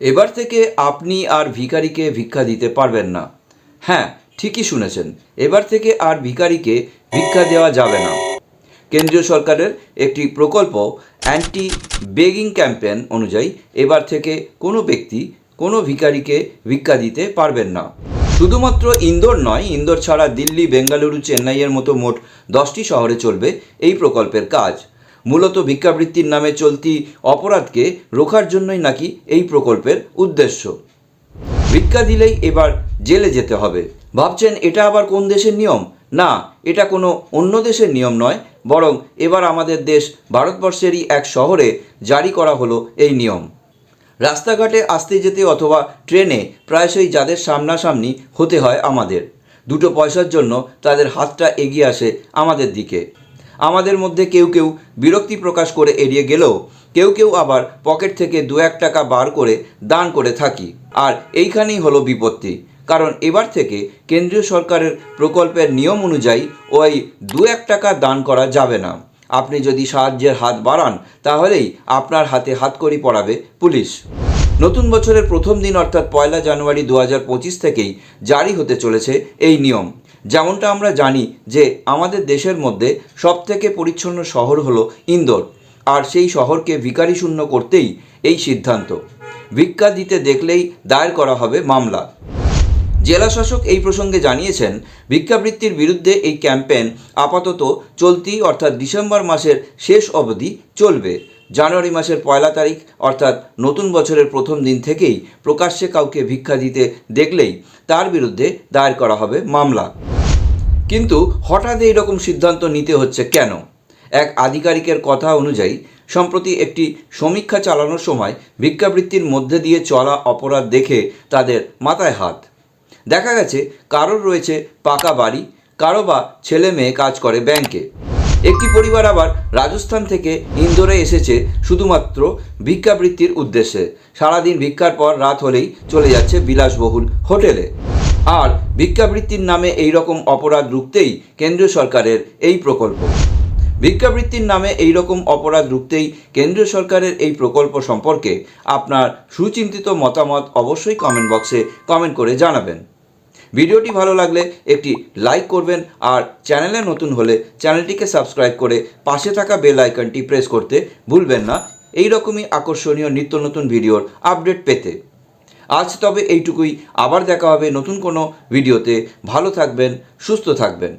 এবার থেকে আপনি আর ভিখারিকে ভিক্ষা দিতে পারবেন না। হ্যাঁ ঠিকই শুনেছেন। এবার থেকে আর ভিখারিকে ভিক্ষা দেওয়া যাবে না। কেন্দ্রীয় সরকারের একটি প্রকল্প অ্যান্টি বেগিং ক্যাম্পেন অনুযায়ী এবার থেকে কোনো ব্যক্তি কোনো ভিখারিকে ভিক্ষা দিতে পারবেন না। শুধুমাত্র ইন্দোর নয়, ইন্দোর ছাড়া দিল্লি, বেঙ্গালুরু, চেন্নাইয়ের মতো মোট দশটি শহরে চলবে এই প্রকল্পের কাজ। মূলত ভিক্ষাবৃত্তির নামে চলতি অপরাধকে রোখার জন্যই নাকি এই প্রকল্পের উদ্দেশ্য। ভিক্ষা দিলেই এবার জেলে যেতে হবে। ভাবছেন, এটা আবার কোন দেশের নিয়ম? না, এটা কোনো অন্য দেশের নিয়ম নয়, বরং এবার আমাদের দেশ ভারতবর্ষেরই এক শহরে জারি করা হলো এই নিয়ম। রাস্তাঘাটে আসতে যেতে অথবা ট্রেনে প্রায়শই যাদের সামনাসামনি হতে হয় আমাদের। দুটো পয়সার জন্য তাদের হাতটা এগিয়ে আসে আমাদের দিকে। আমাদের মধ্যে কেউ কেউ বিরক্তি প্রকাশ করে এড়িয়ে গেলেও কেউ কেউ আবার পকেট থেকে দু এক টাকা বার করে দান করে থাকি। আর এইখানেই হলো বিপত্তি। কারণ এবার থেকে কেন্দ্রীয় সরকারের প্রকল্পের নিয়ম অনুযায়ী ওই দু এক টাকা দান করা যাবে না। আপনি যদি সাহায্যের হাত বাড়ান, তাহলেই আপনার হাতে হাতকড়ি পড়াবে পুলিশ। নতুন বছরের প্রথম দিন অর্থাৎ পয়লা জানুয়ারি দু হাজার পঁচিশ থেকেই জারি হতে চলেছে এই নিয়ম। যেমনটা আমরা জানি যে আমাদের দেশের মধ্যে সবথেকে পরিচ্ছন্ন শহর হলো ইন্দোর, আর সেই শহরকে ভিখারি শূন্য করতেই এই সিদ্ধান্ত। ভিক্ষা দিতে দেখলেই দায়ের করা হবে মামলা। জেলা শাসক এই প্রসঙ্গে জানিয়েছেন, ভিক্ষাবৃত্তির বিরুদ্ধে এই ক্যাম্পেইন আপাতত চলতি অর্থাৎ ডিসেম্বর মাসের শেষ অবধি চলবে। জানুয়ারি মাসের পয়লা তারিখ অর্থাৎ নতুন বছরের প্রথম দিন থেকেই প্রকাশ্যে কাউকে ভিক্ষা দিতে দেখলেই তার বিরুদ্ধে দায়ের করা হবে মামলা। কিন্তু হঠাৎ এই রকম সিদ্ধান্ত নিতে হচ্ছে কেন? এক আধিকারিকের কথা অনুযায়ী, সম্প্রতি একটি সমীক্ষা চালানোর সময় ভিক্ষাবৃত্তির মধ্যে দিয়ে চলা অপরাধ দেখে তাদের মাথায় হাত। দেখা গেছে কারোর রয়েছে পাকা বাড়ি, কারও বা ছেলে মেয়ে কাজ করে ব্যাংকে। একটি পরিবার আবার রাজস্থান থেকে ইন্দোরে এসেছে শুধুমাত্র ভিক্ষাবৃত্তির উদ্দেশ্যে। সারাদিন ভিক্ষার পর রাত হলেই চলে যাচ্ছে বিলাসবহুল হোটেলে। আর ভিক্ষাবৃত্তির নামে এই রকম অপরাধ রুখতেই কেন্দ্রীয় সরকারের এই প্রকল্প। ভিক্ষাবৃত্তির নামে এই রকম অপরাধ রুখতেই কেন্দ্রীয় সরকারের এই প্রকল্প সম্পর্কে আপনার সুচিন্তিত মতামত অবশ্যই কমেন্ট বক্সে কমেন্ট করে জানাবেন। ভিডিওটি ভালো লাগলে একটি লাইক করবেন আর চ্যানেলে নতুন হলে চ্যানেলটিকে সাবস্ক্রাইব করে পাশে থাকা বেল আইকনটি প্রেস করতে ভুলবেন না। এই রকমই আকর্ষণীয় নিত্য নতুন ভিডিওর আপডেট পেতে। আজ তবে এইটুকুই। আবার দেখা হবে নতুন কোনো ভিডিওতে। ভালো থাকবেন, সুস্থ থাকবেন।